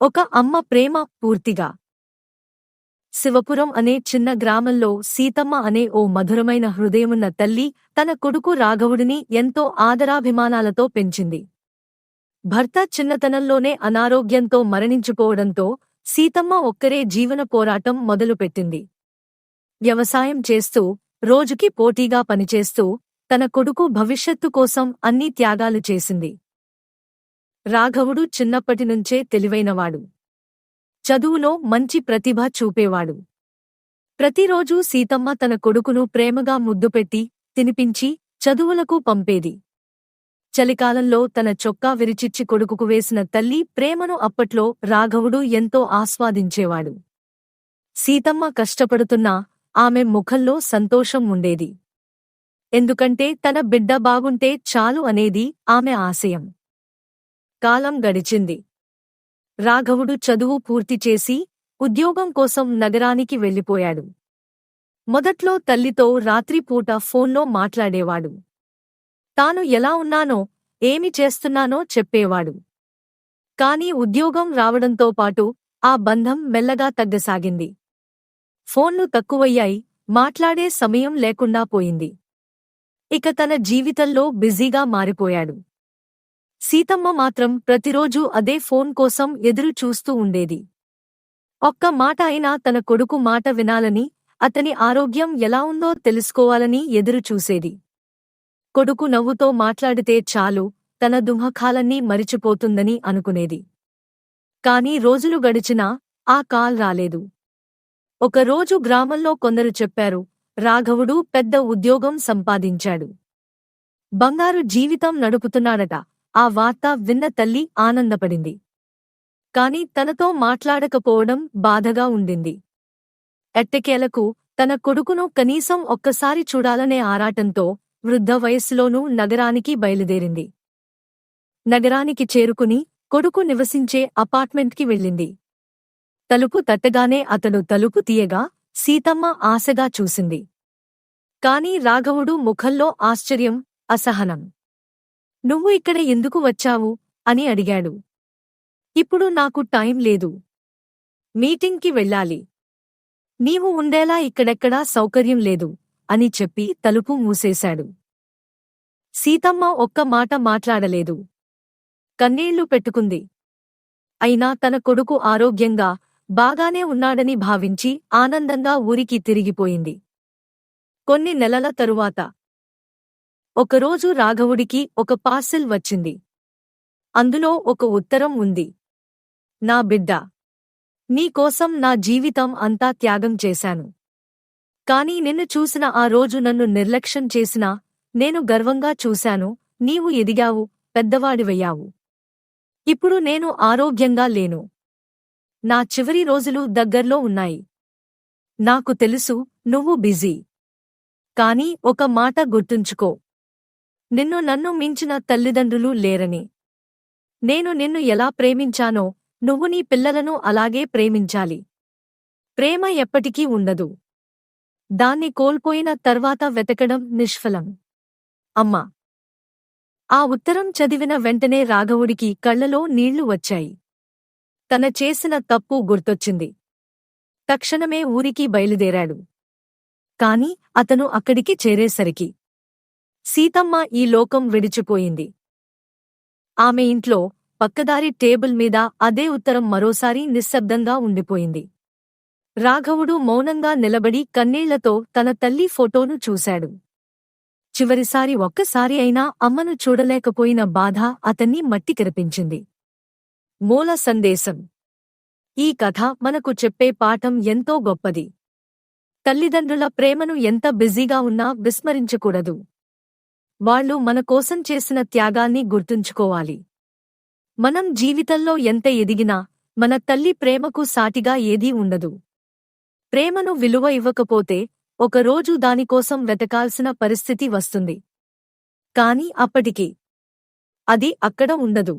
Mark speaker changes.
Speaker 1: ఒక అమ్మ ప్రేమ పూర్తిగా. శివపురం అనే చిన్న గ్రామంలో సీతమ్మ అనే ఓ మధురమైన హృదయమున్న తల్లి తన కొడుకు రాఘవుడిని ఎంతో ఆదరాభిమానాలతో పెంచింది. భర్త చిన్నతనంలోనే అనారోగ్యంతో మరణించిపోవడంతో సీతమ్మ ఒక్కరే జీవన పోరాటం మొదలుపెట్టింది. వ్యవసాయం చేస్తూ రోజుకి పోటీగా పనిచేస్తూ తన కొడుకు భవిష్యత్తు కోసం అన్ని త్యాగాలు చేసింది. రాఘవుడు చిన్నప్పటినుంచే తెలివైనవాడు. చదువులో మంచి ప్రతిభ చూపేవాడు. ప్రతిరోజూ సీతమ్మ తన కొడుకును ప్రేమగా ముద్దుపెట్టి తినిపించి చదువులకు పంపేది. చలికాలంలో తన చొక్కా విరిచిచ్చి కొడుకుకు వేసిన తల్లి ప్రేమను అప్పట్లో రాఘవుడు ఎంతో ఆస్వాదించేవాడు. సీతమ్మ కష్టపడుతున్నా ఆమె ముఖంలో సంతోషం ఉండేది. ఎందుకంటే తన బిడ్డ బాగుంటే చాలు అనేది ఆమె ఆశయం. కాలం గడిచింది. రాఘవుడు చదువు పూర్తి చేసి ఉద్యోగం కోసం నగరానికి వెళ్ళిపోయాడు. మొదట్లో తల్లితో రాత్రిపూట ఫోన్లో మాట్లాడేవాడు. తాను ఎలా ఉన్నానో ఏమి చేస్తున్నానో చెప్పేవాడు. కాని ఉద్యోగం రావడంతో పాటు ఆ బంధం మెల్లగా తగ్గసాగింది. ఫోన్లు తక్కువయ్యాయి మాట్లాడే సమయం లేకుండా పోయింది. ఇక తన జీవితంలో బిజీగా మారిపోయాడు. సీతమ్మ మాత్రం ప్రతిరోజూ అదే ఫోన్ కోసం ఎదురు చూస్తూ ఉండేది. ఒక్క మాట అయినా తన కొడుకు మాట వినాలని అతని ఆరోగ్యం ఎలా ఉందో తెలుసుకోవాలని ఎదురుచూసేది కొడుకు నవ్వుతో మాట్లాడితే చాలు తన దుమఖాలన్నీ మరిచిపోతుందని అనుకునేది. కాని రోజులు గడిచినా ఆ కాల్ రాలేదు. ఒకరోజు గ్రామంలో కొందరు చెప్పారు రాఘవుడు పెద్ద ఉద్యోగం సంపాదించాడు. బంగారు జీవితం నడుపుతున్నాడట. ఆ వార్త విన్న తల్లి ఆనందపడింది. కాని తనతో మాట్లాడకపోవడం బాధగా ఉండింది. ఎట్టకేలకు తన కొడుకును కనీసం ఒక్కసారి చూడాలనే ఆరాటంతో వృద్ధ వయస్సులోనూ నగరానికి బయలుదేరింది. నగరానికి చేరుకుని కొడుకు నివసించే అపార్ట్మెంట్కి వెళ్ళింది. తలుపు తట్టగానే అతడు తలుపు తీయగా సీతమ్మ ఆశగా చూసింది. కాని రాఘవుడు ముఖంలో ఆశ్చర్యం అసహనం. నువ్వు ఇక్కడ ఎందుకు వచ్చావు? అని అడిగాడు. ఇప్పుడు నాకు టైం లేదు. మీటింగ్కి వెళ్ళాలి. నీవు ఉండేలా ఇక్కడెక్కడా సౌకర్యం లేదు అని చెప్పి తలుపు మూసేశాడు. సీతమ్మ ఒక్క మాట మాట్లాడలేదు. కన్నీళ్ళు పెట్టుకుంది. అయినా తన కొడుకు ఆరోగ్యంగా బాగానే ఉన్నాడని భావించి ఆనందంగా ఊరికి తిరిగిపోయింది. కొన్ని నెలల తరువాత ఒకరోజు రాఘవుడికి ఒక పార్సిల్ వచ్చింది. అందులో ఒక ఉత్తరం ఉంది. నా బిడ్డ నీకోసం నా జీవితం అంతా త్యాగం చేశాను. కాని నిన్ను చూసిన ఆ రోజు నన్ను నిర్లక్ష్యం చేసినా నేను గర్వంగా చూశాను నీవు ఎదిగావు పెద్దవాడివయ్యావు. ఇప్పుడు నేను ఆరోగ్యంగా లేను. నా చివరి రోజులు దగ్గర్లో ఉన్నాయి. నాకు తెలుసు నువ్వు బిజీ. కాని ఒక మాట గుర్తుంచుకో. నిన్ను నన్ను మించిన తల్లిదండ్రులు లేరని. నేను నిన్ను ఎలా ప్రేమించానో నువ్వు నీ పిల్లలను అలాగే ప్రేమించాలి. ప్రేమ ఎప్పటికీ ఉండదు. దాన్ని కోల్పోయిన తర్వాత వెతకడం నిష్ఫలం. అమ్మా! ఆ ఉత్తరం చదివిన వెంటనే రాఘవుడికి కళ్ళలో నీళ్ళు వచ్చాయి. తన చేసిన తప్పు గుర్తొచ్చింది. తక్షణమే ఊరికి బయలుదేరాడు. కాని అతను అక్కడికి చేరేసరికి సీతమ్మ ఈ లోకం విడిచిపోయింది. ఆమె ఇంట్లో పక్కదారి టేబుల్ మీద అదే ఉత్తరం మరోసారి నిశ్శబ్దంగా ఉండిపోయింది. రాఘవుడు మౌనంగా నిలబడి కన్నీళ్ళతో తన తల్లి ఫోటోను చూశాడు. చివరిసారి ఒక్కసారి అయినా అమ్మను చూడలేకపోయిన బాధ అతన్ని మట్టికిరపించింది మూల సందేశం. ఈ కథ మనకు చెప్పే పాఠం ఎంతో గొప్పది. తల్లిదండ్రుల ప్రేమను ఎంత బిజీగా ఉన్నా విస్మరించకూడదు. వాళ్ళు మన కోసం చేసిన త్యాగాన్ని గుర్తుంచుకోవాలి. మనం జీవితంలో ఎంత ఎదిగినా మన తల్లి ప్రేమకు సాటిగా ఏదీ ఉండదు. ప్రేమను విలువ ఇవ్వకపోతే ఒకరోజు దానికోసం వెతకాల్సిన పరిస్థితి వస్తుంది. కాని అప్పటికి అది అక్కడ ఉండదు.